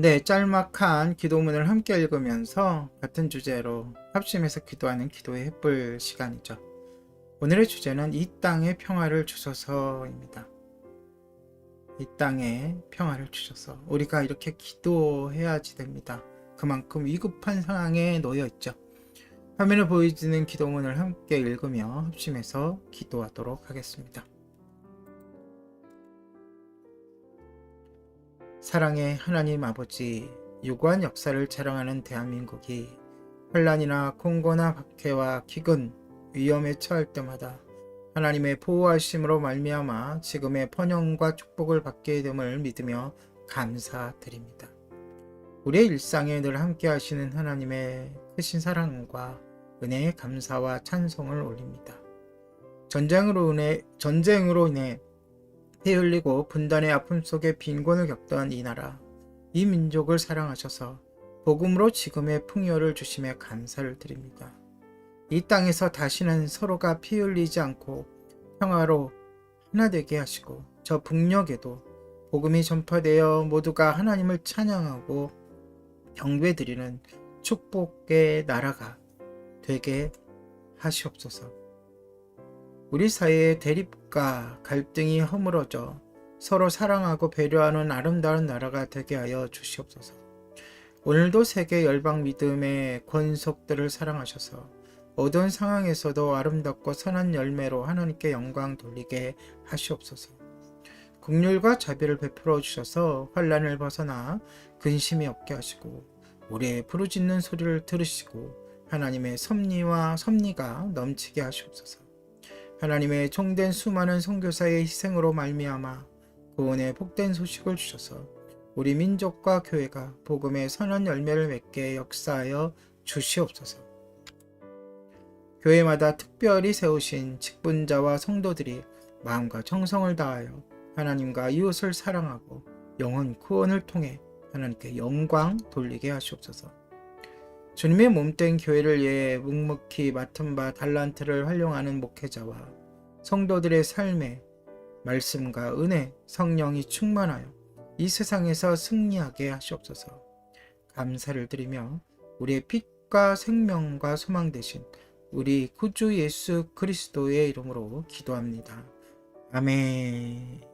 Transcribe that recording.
네, 짤막한 기도문을 함께 읽으면서 같은 주제로 합심해서 기도하는 기도의 햇불 시간이죠. 오늘의 주제는 이 땅에 평화를 주셔서입니다. 이 땅에 평화를 주셔서 우리가 이렇게 기도해야지 됩니다. 그만큼 위급한 상황에 놓여 있죠. 화면에 보여지는 기도문을 함께 읽으며 합심해서 기도하도록 하겠습니다. 사랑의 하나님 아버지, 유구한 역사를 자랑하는 대한민국이 환란이나 공고나 박해와 기근, 위험에 처할 때마다 하나님의 보호하심으로 말미암아 지금의 번영과 축복을 받게 됨을 믿으며 감사드립니다. 우리의 일상에 늘 함께 하시는 하나님의 크신 사랑과 은혜의 감사와 찬송을 올립니다. 전쟁으로 인해, 전쟁으로 인해 피 흘리고 분단의 아픔 속에 빈곤을 겪던 이 나라, 이 민족을 사랑하셔서 복음으로 지금의 풍요를 주심에 감사를 드립니다. 이 땅에서 다시는 서로가 피 흘리지 않고 평화로 하나 되게 하시고 저 북녘에도 복음이 전파되어 모두가 하나님을 찬양하고 경배드리는 축복의 나라가 되게 하시옵소서. 우리 사이의 대립 과 갈등이 허물어져 서로 사랑하고 배려하는 아름다운 나라가 되게 하여 주시옵소서. 오늘도 세계 열방 믿음의 권속들을 사랑하셔서 어떤 상황에서도 아름답고 선한 열매로 하나님께 영광 돌리게 하시옵소서. 국률과 자비를 베풀어 주셔서 환란을 벗어나 근심이 없게 하시고 우리의 부르짖는 소리를 들으시고 하나님의 섭리와 섭리가 넘치게 하시옵소서. 하나님의 종된 수많은 선교사의 희생으로 말미암아 구원의 복된 소식을 주셔서 우리 민족과 교회가 복음의 선한 열매를 맺게 역사하여 주시옵소서. 교회마다 특별히 세우신 직분자와 성도들이 마음과 정성을 다하여 하나님과 이웃을 사랑하고 영혼 구원을 통해 하나님께 영광 돌리게 하시옵소서. 주님의 몸된 교회를 위해 묵묵히 맡은 바 달란트를 활용하는 목회자와 성도들의 삶에 말씀과 은혜, 성령이 충만하여 이 세상에서 승리하게 하시옵소서. 감사를 드리며 우리의 빛과 생명과 소망 되신 우리 구주 예수 그리스도의 이름으로 기도합니다. 아멘.